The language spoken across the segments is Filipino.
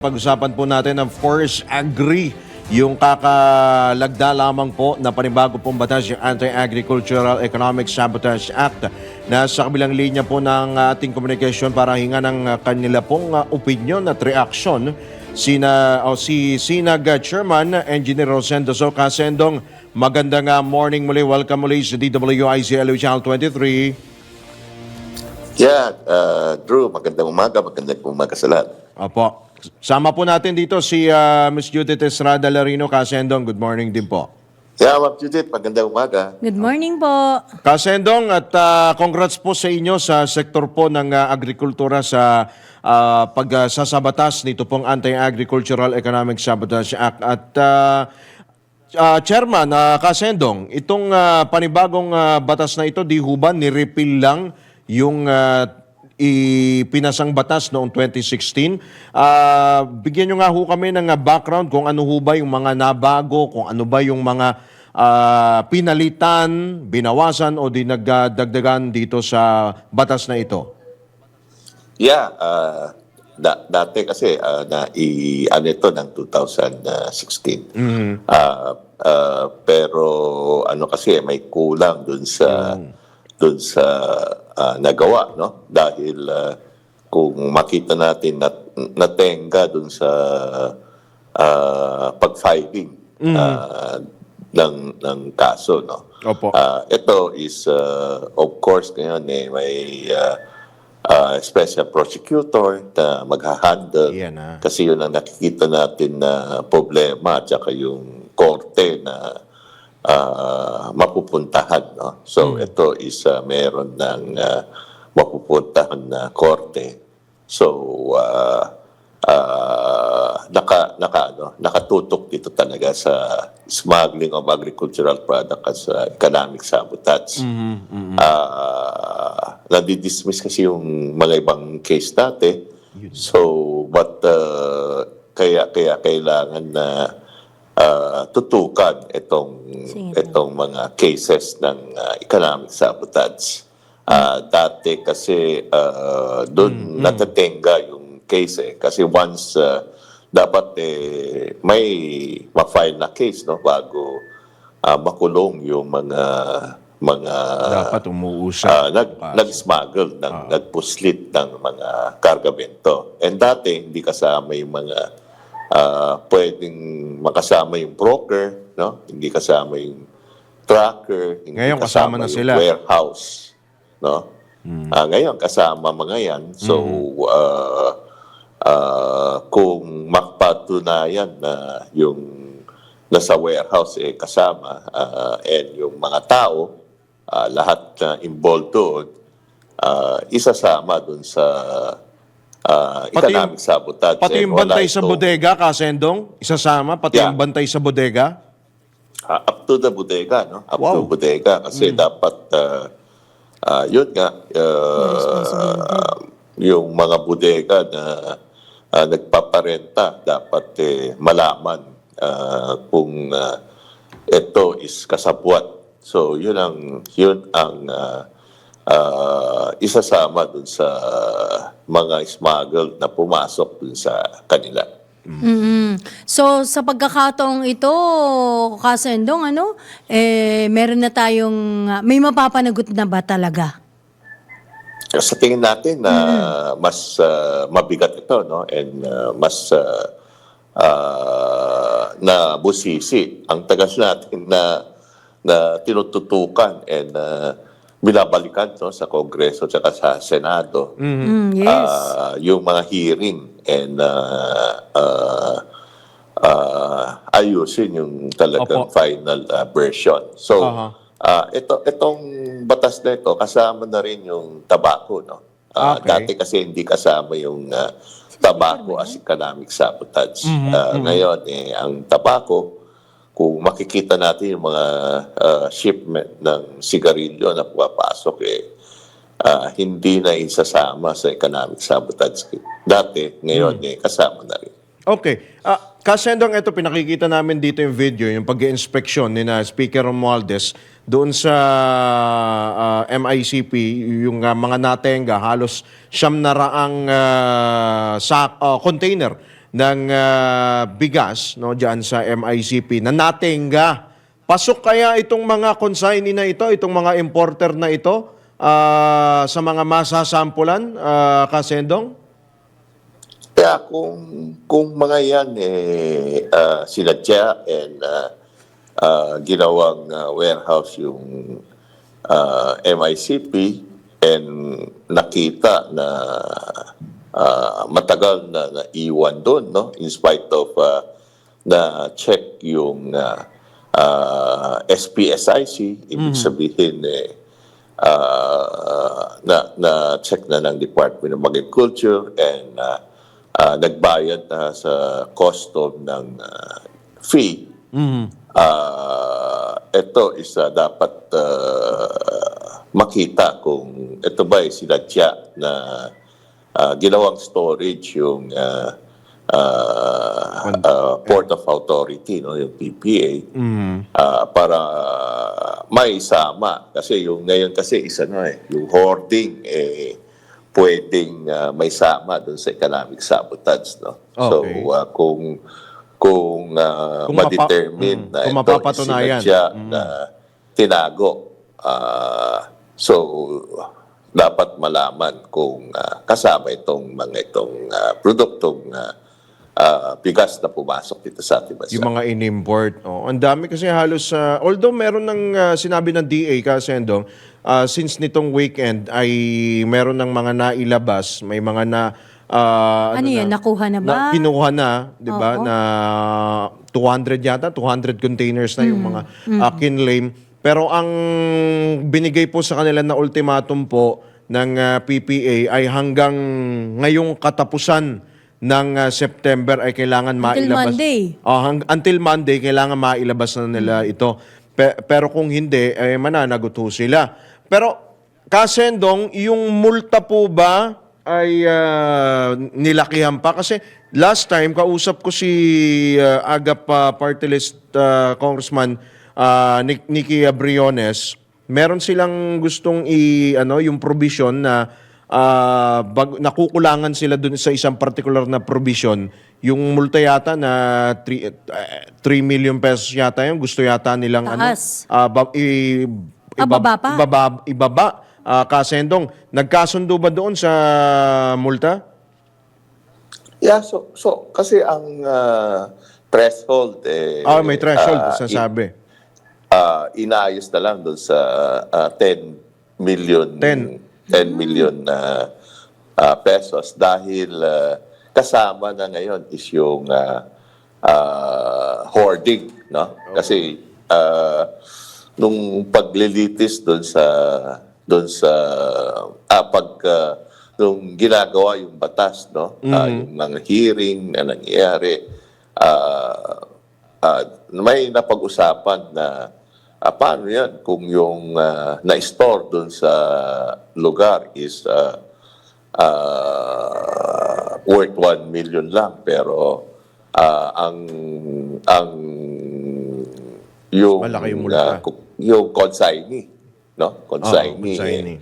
Pag-usapan po natin ng Forest Agri, yung kakalagda lamang po na panibago pong batas yung Anti-Agricultural Economic Sabotage Act. Nasa kabilang linya po ng ating komunikasyon para hinga ng kanila pong uh, opinion at reaksyon sina, o si Sinag uh, Chairman Engineer Rosendo So Kasendong. Magandang morning muli. Welcome muli sa DWIC LU Channel 23. Yeah, uh, Drew, magandang umaga, magandang umaga sa lahat. Opo. Sama po natin dito si uh, Ms. Judith Estrada Larino Kasendong. Good morning din po. Yeah, Ma'am Judith, magandang umaga. Good morning po. Kasendong at ah, congrats po sa inyo sa sektor po ng ah, agrikultura sa uh, pagsasabatas nito pong Anti-Agricultural Economic Sabotage Act. At ah, ah, Chairman ah, Kasendong, itong ah, panibagong ah, batas na ito, di ho ba nirepeal lang yung ah, ipinasang batas noong 2016. Ah, bigyan nyo nga ho kami ng ah, background kung ano ho ba yung mga nabago, kung ano ba yung mga ah, pinalitan, binawasan o dinagdagdagan dito sa batas na ito. Yeah, uh, da- dati kasi uh, na i ano ito ng 2016. Ah, ah, pero ano kasi may kulang dun sa dun sa ah, nagawa no dahil ah, kung makita natin na natenga dun sa ah, pag-filing ah, ng ng kaso no. Opo. Ah, ito is uh, of course ngayon eh may uh, uh, special prosecutor na magha-handle ah. kasi yun ang nakikita natin na problema at saka yung korte na ah, mapupuntahan no. So ito is uh, meron ng uh, mapupuntahan na korte. So uh, uh, naka naka ano, nakatutok dito talaga sa smuggling of agricultural product as uh, economic sabotage. Ah, nadi-dismiss kasi yung mga ibang case dati. So, but uh, kaya kaya kailangan na ah, tutukan itong Sige itong mga cases ng ah, economic sabotage. Ah, dati kasi uh, doon natatenga yung case eh. Kasi once ah, dapat eh, may ma-file na case no bago ah, makulong yung mga mga Dapat umuusap. Ah, nag, nag-smuggle, ng, nagpuslit ng mga kargamento. And dati, hindi kasama yung mga ah, pwedeng makasama yung broker, no? hindi kasama yung tracker, hindi Ngayon, kasama na yung sila. warehouse. No? Ah, ngayon, kasama mga yan. So, ah, ah, kung makpatunayan na yung nasa warehouse eh kasama ah, and yung mga tao ah, lahat na involved doon ah, isasama doon sa ah, Pati economic sabotage. Pati yung bantay sa itong- bodega, Kasendong, isasama, pati Yeah. yung bantay sa bodega. Ah, up to the bodega, no? Up Wow. to bodega kasi dapat ah, ah, yun nga ah, yung mga bodega na ah, nagpaparenta dapat eh, malaman ah, kung ah, ito is kasabwat. So yun ang yun ang ah, ah, isasama dun sa mga smuggled na pumasok dun sa kanila. mm So sa pagkakataong ito, Kasendong, ano, eh, meron na tayong, may mapapanagot na ba talaga? Sa tingin natin na mas ah, mabigat ito no and ah, mas uh, na busisi ang tagas natin na na tinututukan and ah, binabalikan no sa Kongreso at sa Senado Mm, yes. ah, yung mga hearing and ah, ah, ah, ayusin yung talagang Opo. final ah, version. So, Aha. ah, ito itong batas na ito kasama na rin yung tabako, no? Ah, Okay. Dati kasi hindi kasama yung ah, tabako as economic sabotage. Ah, Ngayon, eh, ang tabako, kung makikita natin yung mga ah, shipment ng sigarilyo na pumapasok, eh, ah, hindi na isasama sa economic sabotage. Dati, ngayon, eh, kasama na rin. Okay. Ah, Kasendong, ito pinakikita namin dito yung video, yung pag-inspeksyon ni na Speaker Romualdez doon sa ah, MICP, yung ah, mga natenga, halos siyam na raang ah, sa, ah, container ng ah, bigas no diyan sa MICP na natingga. Pasok kaya itong mga consignee na ito, itong mga importer na ito ah, sa mga masasampulan, uh, Kasendong? Kaya kung kung mga yan eh ah, sinadya and ah, ah, ginawang ah, warehouse yung ah, MICP and nakita na ah, matagal na naiwan doon no? In spite of ah, na check yung ah, ah, SPSIC ibig sabihin eh ah, na na check na ng Department of Agriculture and ah, ah, nagbayad na sa custom ng ah, fee. Ah, ito is dapat ah, makita kung ito ba ay sinadya na ah, ginawang storage yung ah, ah, ah, Port of Authority, no, yung PPA, ah, para may isama. Kasi yung ngayon kasi isa na eh, yung hoarding, eh, pwedeng ah, may sama doon sa economic sabotage. No? So, Okay. ah, kung kung ah, Kung ma-determine mm, na kung ito. Mm. is sinadya na tinago, ah, so dapat malaman kung ah, kasama itong mga itong ah, produktong ah, ah, bigas na pumasok dito sa ating bansa. Yung mga in-import. Oh, ang dami kasi halos sa although meron ng ah, sinabi ng DA Kasendong ah, since nitong weekend ay meron ng mga nailabas, may mga na ah, Ano yan, nakuha na ba? kinuha na, 'di ba? Na 200 yata, 200 containers na Mm. yung mga ah, kinlaim. Pero ang binigay po sa kanila na ultimatum po ng ah, PPA ay hanggang ngayong katapusan ng ah, September ay kailangan Until mailabas. Monday. Oh, hang- until Monday, kailangan mailabas na nila ito. Pe- pero kung hindi, eh, mananagot ho sila. Pero, Kasendong, yung multa po ba ay ah, nilakihan pa? Kasi last time, kausap ko si ah, Agap ah, Party List ah, Congressman ah, Nic- Nicky Briones. Meron silang gustong i ano yung provision na ah, bag, nakukulangan sila dun sa isang particular na provision. Yung multa yata na 3, 3 million pesos yata yun. Gusto yata nilang Taas. ano, ah, ba- i- Ah, baba pa? Ibaba, ibaba. Ah, kasendong, nagkasundo ba doon sa multa? Yeah, so, so kasi ang ah, threshold eh, Ah, may threshold, ah, sasabi. Ah, inaayos na lang doon sa ah, 10 million 10. 10 million na ah, pesos dahil ah, kasama na ngayon is yung ah, ah, hoarding no? Kasi ah, nung paglilitis doon sa doon sa ah, pag ah, nung ginagawa yung batas no? Ah, yung mga hearing na nangyayari ah, ah, may napag-usapan na ah, paano yan? Kung yung ah, na-store doon sa lugar is ah, ah, worth 1 million lang. Pero ah, ang ang yung Malaki yung multa. ku- yung consignee no? Consignee, Oo, consignee.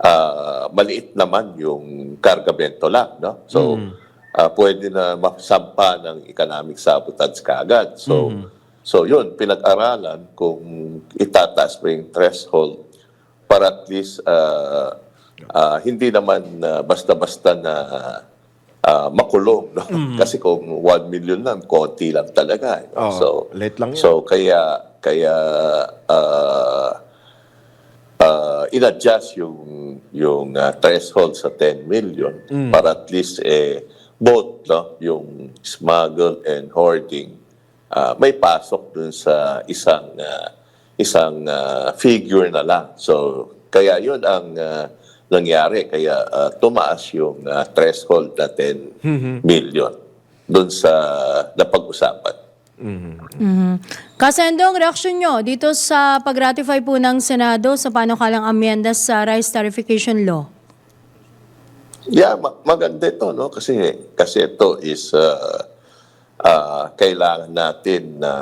ah, maliit naman yung kargamento lang no? So ah, pwede na masampa ng economic sabotage kaagad. So so yun pinag-aralan kung itataas pa yung threshold para at least ah, ah, hindi naman ah, basta-basta na ah, makulong no? Kasi kung 1 million lang konti lang talaga eh, no? Oo, so late lang yan. so kaya kaya ah, uh, in-adjust yung yung ah, threshold sa 10 million para at least eh both no? Yung smuggle and hoarding ah, may pasok dun sa isang ah, isang ah, figure na lang. So kaya yun ang ah, nangyari. Kaya ah, tumaas yung ah, threshold na 10 million dun sa napag-usapan. Kasendong, reaksyon nyo dito sa pag-ratify po ng Senado sa panukalang amyenda sa Rice Tarification Law. Yeah, ma- maganda ito, no? Kasi, kasi ito is uh, uh, kailangan natin na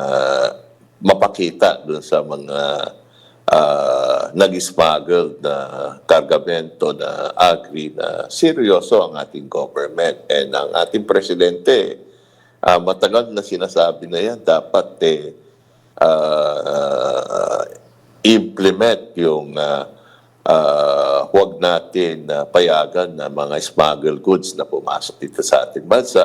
mapakita dun sa mga uh, nag-smuggle na kargamento na agri na seryoso ang ating government. And ang ating presidente ah, matagal na sinasabi na yan, dapat eh, ah, implement yung ah, ah, huwag natin na payagan na mga smuggle goods na pumasok dito sa ating bansa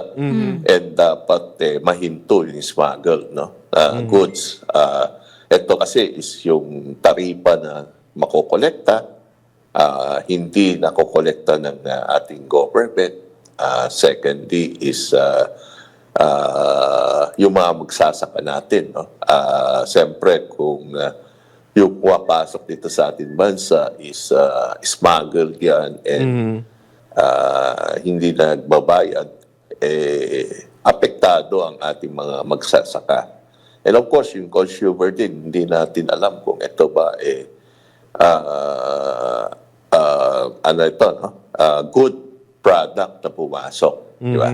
and dapat eh, mahinto yung smuggle no ah, goods. Ah, ito kasi is yung taripa na makokolekta ah, hindi nakokolekta ng ah, ating government. Ah, secondly is ah, ah, yung mga magsasaka natin. No? Ah, Siyempre, kung ah, yung pumapasok dito sa ating bansa is ah, smuggled yan and ah, hindi na nagbabayad, eh, apektado ang ating mga magsasaka. And of course, yung consumer din, hindi natin alam kung ito ba eh, ah, ah, ano ito, no? Ah, good product na pumasok. Di ba?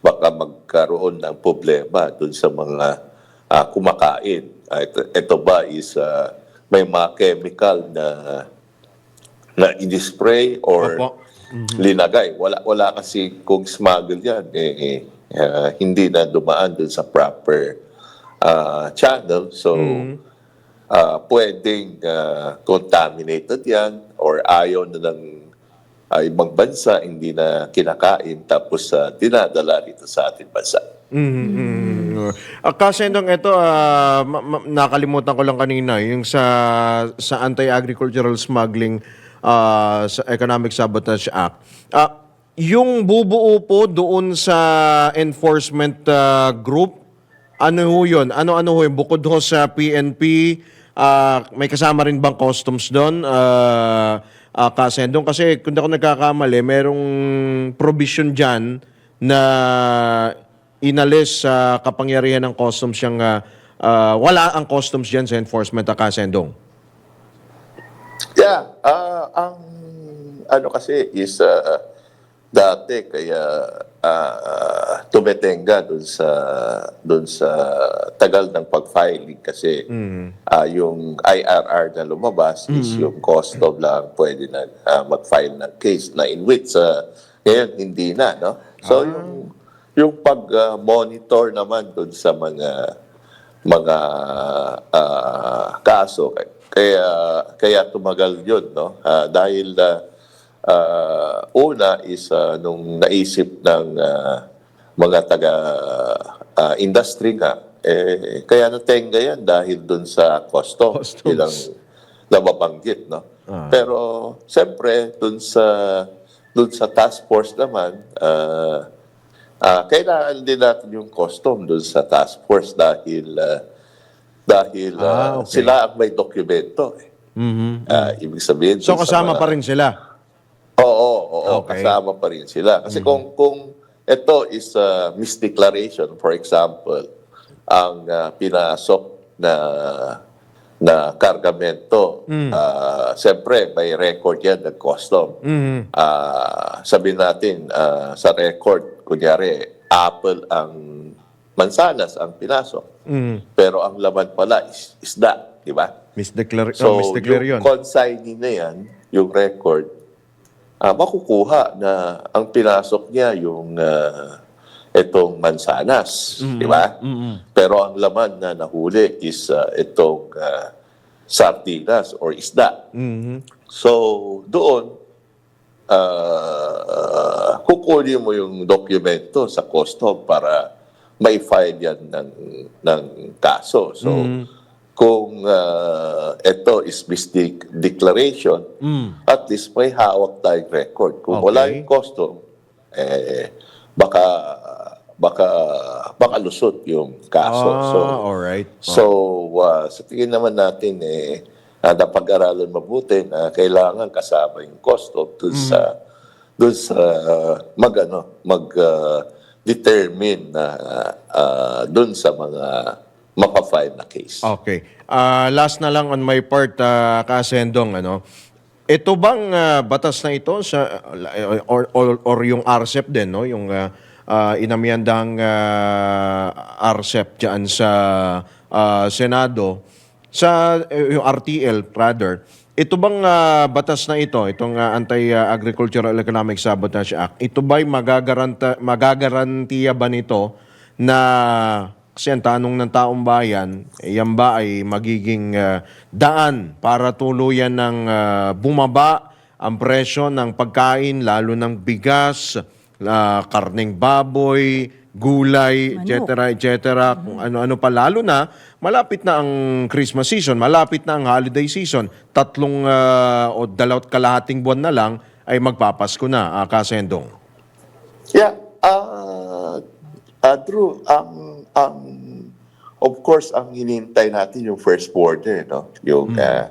Baka magkaroon ng problema dun sa mga ah, kumakain. Ah, ito, ito ba is ah, may mga chemical na na in-spray or Opo. linagay. Wala wala kasi kung smuggle yan eh, eh, ah, hindi na dumaan dun sa proper ah, channel. So ah, pwedeng ah, contaminated yan or ayaw na ng ah, ibang bansa hindi na kinakain tapos ah, dinadala dito sa ating bansa. Mm-hmm. Uh, kasendong ito, ah, ma- ma- nakalimutan ko lang kanina, yung sa sa Anti-Agricultural Smuggling ah, sa Economic Sabotage Act. Ah, yung bubuo po doon sa enforcement ah, group, ano ho yun? Ano-ano ho yun? Bukod ho sa PNP, ah, may kasama rin bang customs doon? Uh, kasendong kasi kung ako nagkakamali, merong provision dyan na inalis sa kapangyarihan ng customs yung ah, ah, wala ang customs dyan sa enforcement ng kasendong. Yeah, ah ang ano kasi is ah, dati kaya ah, tumetenga dun sa dun sa tagal ng pag-filing kasi ah, yung IRR na lumabas is yung custom lang pwede na ah, mag-file ng case na in which ah, ngayon hindi na no. So yung yung pag-monitor naman dun sa mga mga ah, kaso. Kaya kaya tumagal yun no? Ah, dahil ah, ah, una is ah, nung naisip ng ah, mga taga ah, industry nga eh kaya natenga yan dahil dun sa customs, Customs. ilang nababanggit no? Pero siyempre dun sa dun sa task force naman ah Ah, kailangan din natin yung custom doon sa task force dahil ah, dahil ah, Ah, okay. sila ang may dokumento. Eh. Ah, ibig sabihin So kasama mga- pa rin sila. Oo, oo, Okay. kasama pa rin sila. Kasi kung kung ito is a misdeclaration, for example, ang ah, pinasok na na kargamento, ah, siyempre may record yan ng custom. Ah, sabihin natin ah, sa record, kunyari, apple ang mansanas ang pinasok. Pero ang laman pala is isda, di ba? Misdeclare, So, oh, misdeclare yun. yung consignee na yan, yung record, ah makukuha na ang pinasok niya yung ah, itong mansanas, di ba? Pero ang laman na nahuli is ah, itong ah, sardinas or isda. So, doon, ah kukunin mo yung dokumento sa custom para may-file yan ng, ng kaso. So, kung ah, ito is misdeclaration, at least may hawak tayong record. Kung wala Okay. yung custom, eh, baka baka baka lusot yung kaso. so, Ah, alright. So, uh, sa tingin naman natin, eh, uh, napag-aralan mabuti na kailangan kasama yung custom dun sa, dun sa mag, ano, mag, uh, determine na uh, dun sa mga mapafile na case. Okay. Ah, last na lang on my part, uh, Kasendong, ano, ito bang ah, batas na ito sa or, or, or yung RCEP din, no? Yung uh, inamyandang ah, RCEP diyan sa ah, Senado sa eh, yung RTL rather. Ito bang ah, batas na ito, itong ah, Anti-Agricultural Economic Sabotage Act, ito ba'y magagaranta magagarantiya ba nito na kasi ang tanong ng taong bayan, yan ba ay magiging ah, daan para tuluyan ng ah, bumaba ang presyo ng pagkain, lalo ng bigas, ah, karning baboy, gulay, etc., etc., kung ano-ano pa. Lalo na, malapit na ang Christmas season, malapit na ang holiday season. Tatlong ah, o dalawat kalahating buwan na lang ay magpapasko na, uh, Kasendong. Yeah, uh, uh, Drew, ang, ang, of course, ang hinihintay natin yung first border, no? Yung uh,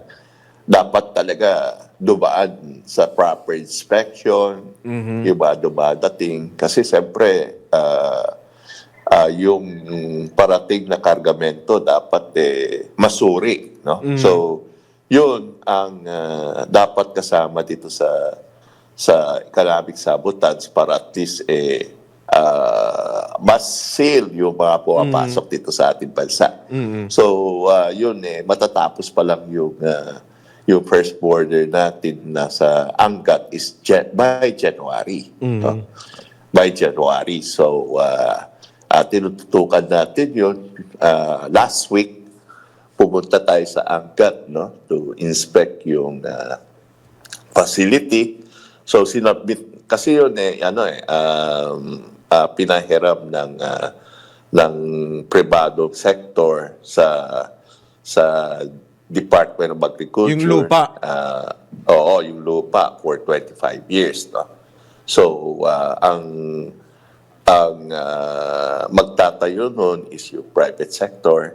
dapat talaga dumaan sa proper inspection, yung mga dumadating. Kasi siyempre, uh, uh, yung parating na kargamento dapat eh, masuri, no? So, yun ang uh, dapat kasama dito sa sa economic sabotage para at least eh, ah, mas sale yung mga pumapasok dito sa ating bansa. So, ah, yun eh, matatapos pa lang yung, ah, yung first border natin na sa Angat is Jan- by January. no? By January. So, uh, tinututukan natin yun. Ah, last week, pumunta tayo sa Angat no, to inspect yung ah, facility. So sinabit kasi yun eh ano eh um, ah, pinahiram ng ah, ng privado sector sa sa Department of Agriculture. Yung lupa. Ah, oo, yung lupa for 25 years, no. So ah, ang ang ah, magtatayo nun is yung private sector.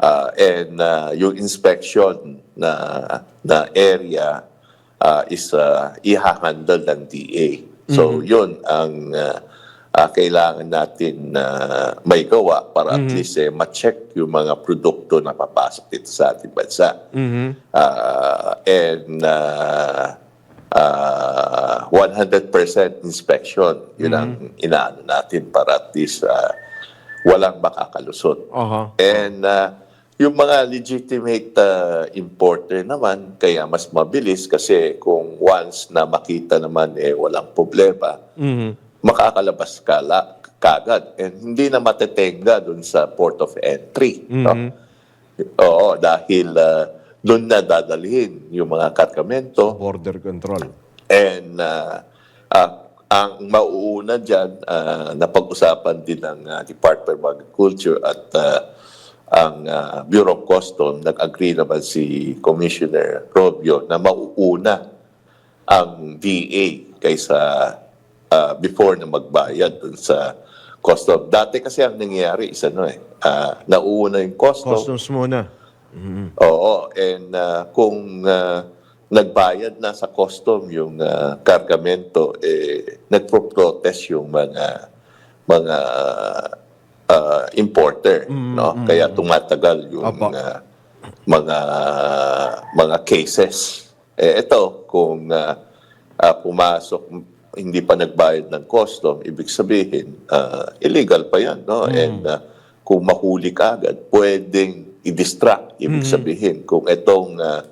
Ah, and ah, yung inspection na na area ah, is uh, ihahandle ng DA. So yun ang ah, ah, kailangan natin na may gawa para at least eh, ma-check yung mga produkto na papasok dito sa ating bansa. Ah, and ah, ah, 100% inspection. Yun ang inaano natin para at least ah, walang makakalusot. Aha. And uh, yung mga legitimate uh, importer naman, kaya mas mabilis kasi kung once na makita naman eh walang problema, makakalabas ka la, kagad. And hindi na matetenga dun sa port of entry. no? Oo, dahil uh, doon na dadalhin yung mga kargamento. Border control. And uh, uh, ang mauuna dyan, uh, napag-usapan din ng uh, Department of Agriculture at uh, ang uh, Bureau of Customs, nag-agree naman si Commissioner Robio na mauuna ang DA kaysa uh, before na magbayad dun sa custom. Dati kasi ang nangyayari is ano eh, uh, nauuna yung custom, Customs muna. Oo, and uh, kung uh, nagbayad na sa custom yung uh, kargamento, eh, nagpo-protest yung mga mga uh, importer, no? Kaya tumatagal yung Opo. uh, mga mga cases. Eh ito, kung uh, uh, pumasok hindi pa nagbayad ng custom, ibig sabihin uh, illegal pa 'yan, no? And uh, kung mahuli ka agad, pwedeng i-distract. Ibig sabihin, kung itong uh,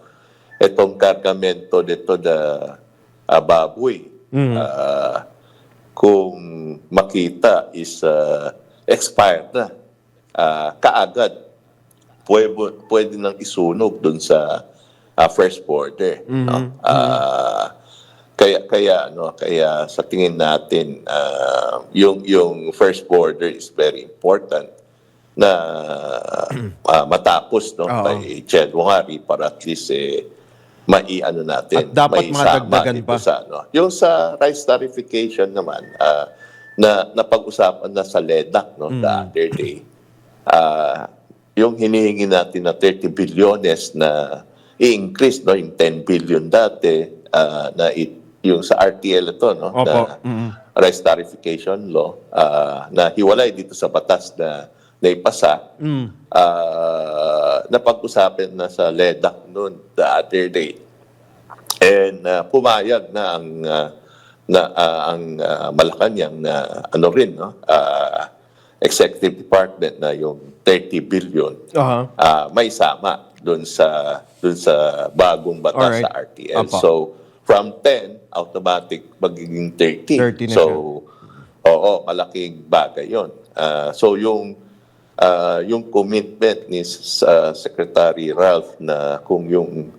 itong kargamento dito na uh, baboy, uh, kung makita is uh, expired na, uh, kaagad, pwede, pwede nang isunog dun sa uh, first border. No? Ah, kaya kaya ano kaya sa tingin natin ah, yung yung first border is very important na ah, matapos no Oo. by January para at least eh maiano natin At dapat maisama madagdagan dito pa. sa ano yung sa rice tarification naman ah, na napag-usapan na sa LEDAC no the other day ah, yung hinihingi natin na 30 bilyones na i-increase no yung 10 billion dati ah, na it, yung sa RTL ito no Opo. na rice tarification law ah, na hiwalay dito sa batas na naipasa ah, napag-usapan na sa LEDAC noon the other day and ah, pumayag na ang ah, na ah, ang ah, Malacanang na ano rin no ah, executive department na yung 30 billion Aha. ah, may sama doon sa doon sa bagong batas Alright. sa RTL. Apa. So from 10 automatic magiging 30. 30 na so siya. oo, malaking bagay 'yon. Ah, so yung ah, yung commitment ni sa Secretary Ralph na kung yung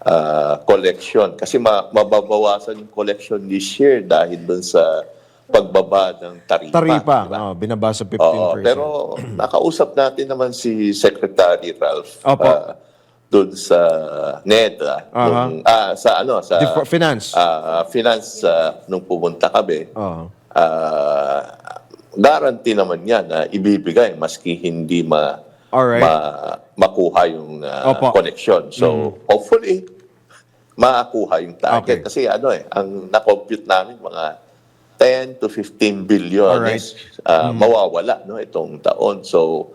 ah, collection kasi ma- mababawasan yung collection this year dahil dun sa pagbaba ng taripa. Taripa, di ba? oh, binabasa 15%. Oo, pero nakausap natin naman si Secretary Ralph Opo. ah, doon sa NEDA, Aha. nung- ah, sa ano, sa Def- finance. ah, finance ah, nung pumunta kami. Oo. ah, guarantee naman niya na ibibigay maski hindi ma, Alright. ma- makuha yung Opo. Mm. connection. So, hopefully, makakuha yung target. Okay. Kasi ano eh, ang na-compute namin mga 10 to 15 billion Alright. is ah, mawawala no itong taon. So,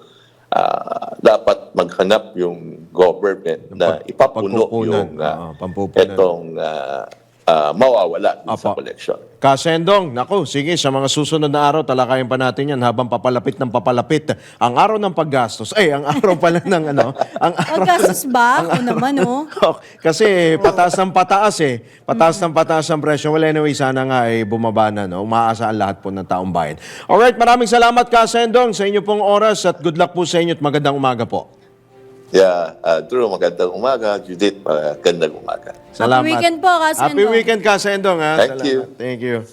ah, dapat maghanap yung government na ipapuno yung Oo, pampupunan. itong ah, ah, mawawala dun sa Apo. collection. Kasendong, naku, sige, sa mga susunod na araw, talakayan pa natin yan habang papalapit ng papalapit. Ang araw ng paggastos, eh, ang araw pala ng ano, ang araw Pagkasos ba? Ako naman, oh. Oh, Kasi pataas ng pataas eh. Pataas ng pataas ang presyo. Well, anyway, sana nga ay bumaba na. No? Umaasa ang lahat po ng taong bayan. Alright, maraming salamat Kasendong sa inyo pong oras at good luck po sa inyo at magandang umaga po. Yeah, uh, Drew, magandang umaga. Judith, magandang umaga. Salamat. weekend po, Kasendong. Happy weekend, Kasendong. Ha? Thank you. Thank you.